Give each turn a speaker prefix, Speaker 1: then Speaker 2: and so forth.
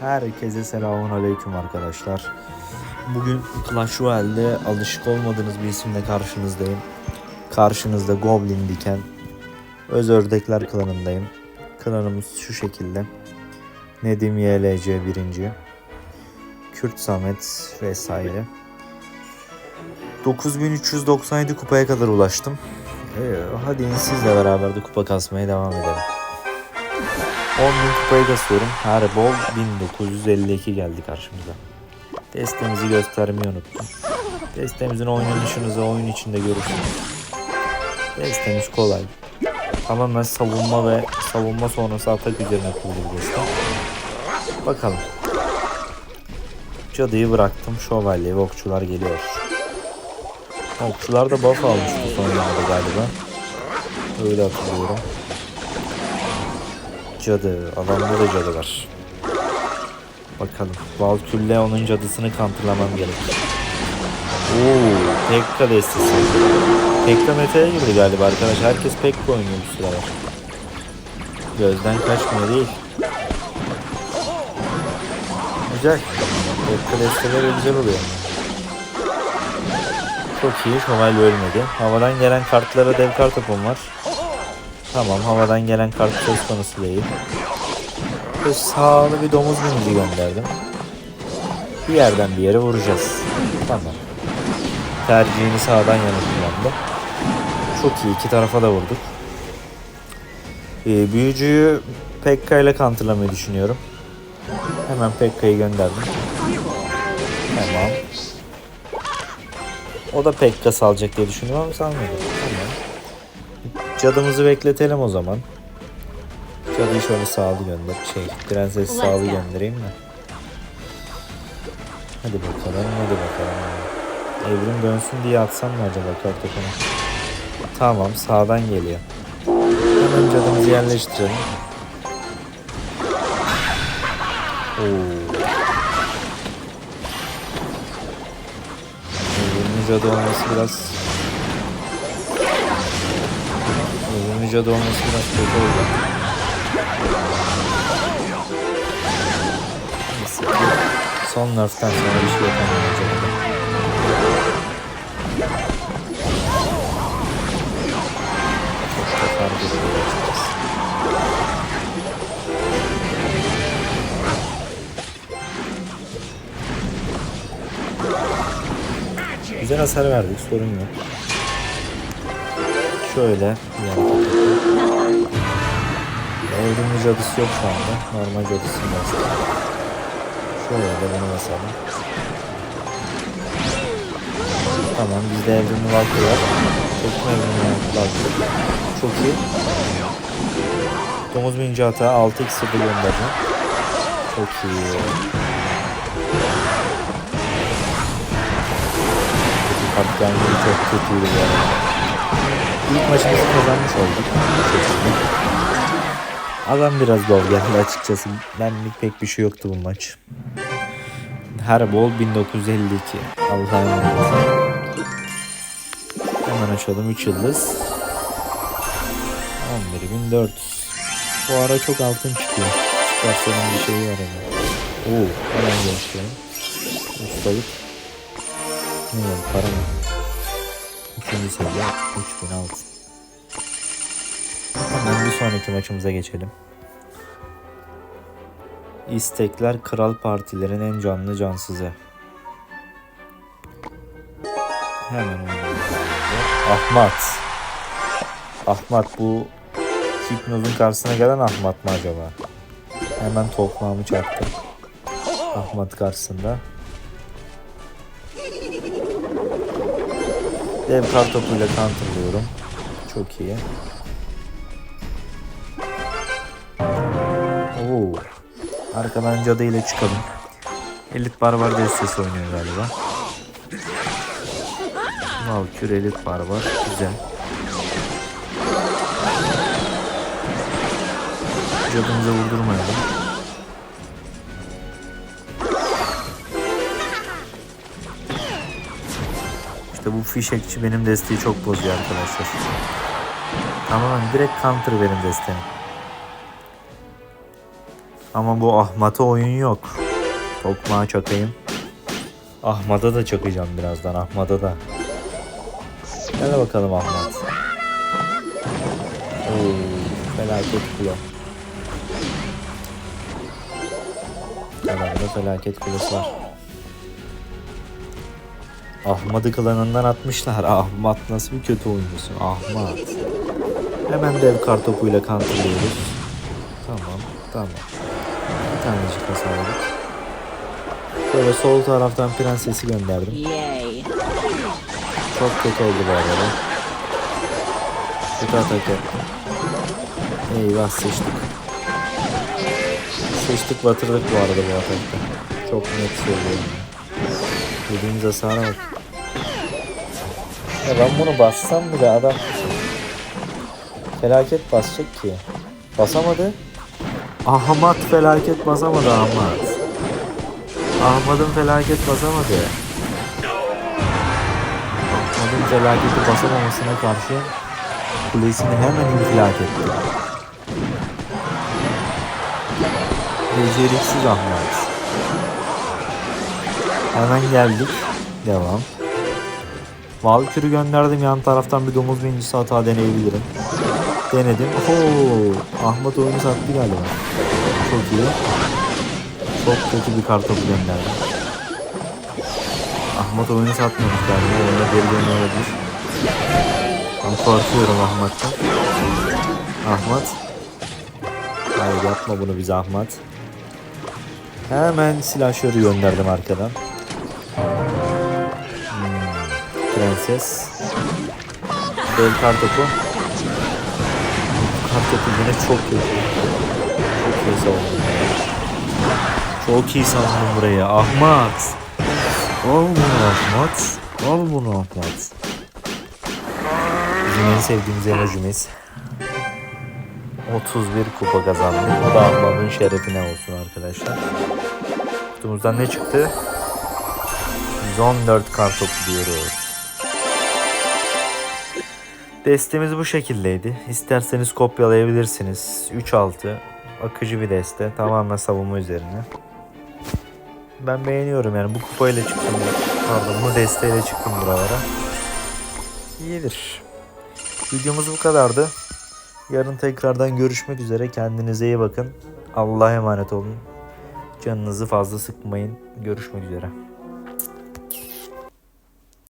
Speaker 1: Herkese selamun aleyküm arkadaşlar. Bugün Clash Royale'de alışık olmadığınız bir isimle karşınızdayım. Karşınızda Goblin Diken. Öz Ördekler klanındayım. Klanımız şu şekilde. Nedim YLC birinci. Kürt Samet vesaire. 9397 kupaya kadar ulaştım. Ee, hadi sizle beraber de kupa kasmaya devam edelim. 10 bin kupayı kasıyorum. Her bol 1952 geldi karşımıza. Destemizi göstermeyi unuttum. Destemizin oynanışınızı oyun içinde görürsünüz. Destemiz kolay. Tamamen savunma ve savunma sonrası atak üzerine kurulu bir deste. Bakalım. Cadıyı bıraktım. Şövalye ve okçular geliyor. Okçular da buff almıştı son yıllarda galiba. Öyle hatırlıyorum. Cadı. Adamda da cadı var. Bakalım. Valkülle onun cadısını kantırlamam gerekir. Oo, Pekka destesi. Pekka meta'ya girdi galiba arkadaş. Herkes Pekka oynuyor bu sıralar. Gözden kaçmıyor değil. Güzel. Pekka desteleri güzel oluyor. Çok iyi. Şövalye ölmedi. Havadan gelen kartlara dev kart topum var. Tamam havadan gelen kart söz konusu değil. Böyle sağlı bir domuz minici gönderdim. Bir yerden bir yere vuracağız. Tamam. Tercihini sağdan yana kullandı. Çok iyi. iki tarafa da vurduk. Ee, büyücüyü Pekka ile counterlamayı düşünüyorum. Hemen Pekka'yı gönderdim. Tamam. O da Pekka salacak diye düşündüm ama salmadı. Tamam. Cadımızı bekletelim o zaman. Cadıyı şöyle sağlı gönder. Şey, prenses sağlı göndereyim mi? Hadi bakalım, hadi bakalım. Evrim dönsün diye atsam mı acaba kartopunu? Tamam, sağdan geliyor. Hemen cadımızı yerleştirelim. Oo. Evrimli cadı olması biraz Cadı olması biraz kötü oldu. Son nerf'ten sonra bir şey açıkçası. Güzel hasar verdik sorun yok. Şöyle yani cadısı yok şu anda. Normal cadısını bastım. Şöyle de bunu basalım. Tamam bizde evrimli valkı var. Tekme evrimli valkı. Çok iyi. Domuz bininci hata 6 iksirde göndereceğim. Çok iyi. Gelmeyi çok kötüydü arada. İlk maçımızı kazanmış olduk. Bu şekilde. Adam biraz dol geldi açıkçası. Benlik pek bir şey yoktu bu maç. Her bol 1952. Allah'a emanet. Hemen açalım 3 yıldız. 11.400. Bu ara çok altın çıkıyor. Çıkarsanın bir şeyi var ama. Oo, hemen gençlerim. Ustalık. Ne yani para mı? Üçüncü seviye 3000 altın. Sonraki maçımıza geçelim. İstekler Kral Partilerin en canlı cansızı. Hemen. Ahmet. Ahmet bu Hipnoz'un karşısına gelen Ahmet mı acaba? Hemen tokmağımı çarptım. Ahmet karşısında. Dev kartopuyla counterlıyorum. Çok iyi. Arkadan cadı ile çıkalım. Elit barbar destesi oynuyor galiba. Valkür elit barbar. Güzel. Cadımıza vurdurmayalım. İşte bu fişekçi benim desteği çok bozuyor arkadaşlar. Tamamen direkt counter benim desteğim. Ama bu Ahmet'e oyun yok. Tokmağa çakayım. Ahmet'e da çakacağım birazdan. Ahmet'e da. Gel bakalım Ahmet. Oo, felaket kula. Adamda felaket kulesi var. Ahmet'i klanından atmışlar. Ahmet nasıl bir kötü oyuncusun Ahmet. Hemen dev kartopuyla kantırlıyoruz. Tamam, tamam. Bir tanecik hasarladık. Şöyle sol taraftan prensesi gönderdim.
Speaker 2: Yay.
Speaker 1: Çok kötü oldu bu arada. Kötü atak yaptım. Eyvah sıçtık. Sıçtık batırdık bu arada bu atakta. Çok net söylüyorum. Dediğimiz hasara bak. Ya ben bunu bassam bile adam felaket basacak ki. Basamadı. Ahmet felaket basamadı Ahmet. Ahmet'in felaket basamadı. Ahmet'in felaketi basamamasına karşı kulesini hemen infilak etti. Beceriksiz Ahmet. Hemen geldik. Devam. Valkür'ü gönderdim yan taraftan bir domuz bincisi hata deneyebilirim. Denedim. Oo, Ahmet oyunu sattı galiba. Çok iyi. Çok kötü bir kartopu gönderdim. Ahmet oyunu satmamış galiba. Oyuna geri dönüyor olabilir. Ben korkuyorum Ahmet'ten. Ahmet. Hayır yapma bunu bize Ahmet. Hemen silahşörü gönderdim arkadan. Hmm, Prenses. Bel kartopu. Yine çok kötü. Çok iyi savundum. Çok iyi savundum burayı. Ahmet. Al bunu Ahmet. Al bunu Ahmet. Bizim en sevdiğimiz emojimiz. 31 kupa kazandık. Bu da Ahmet'in şerefine olsun arkadaşlar. Kutumuzdan ne çıktı? 114 kartopu diyoruz. Destemiz bu şekildeydi. İsterseniz kopyalayabilirsiniz. 3-6 akıcı bir deste. Tamamen savunma üzerine. Ben beğeniyorum yani bu kupayla çıktım. Pardon bu desteğiyle çıktım buralara. İyidir. Videomuz bu kadardı. Yarın tekrardan görüşmek üzere. Kendinize iyi bakın. Allah'a emanet olun. Canınızı fazla sıkmayın. Görüşmek üzere.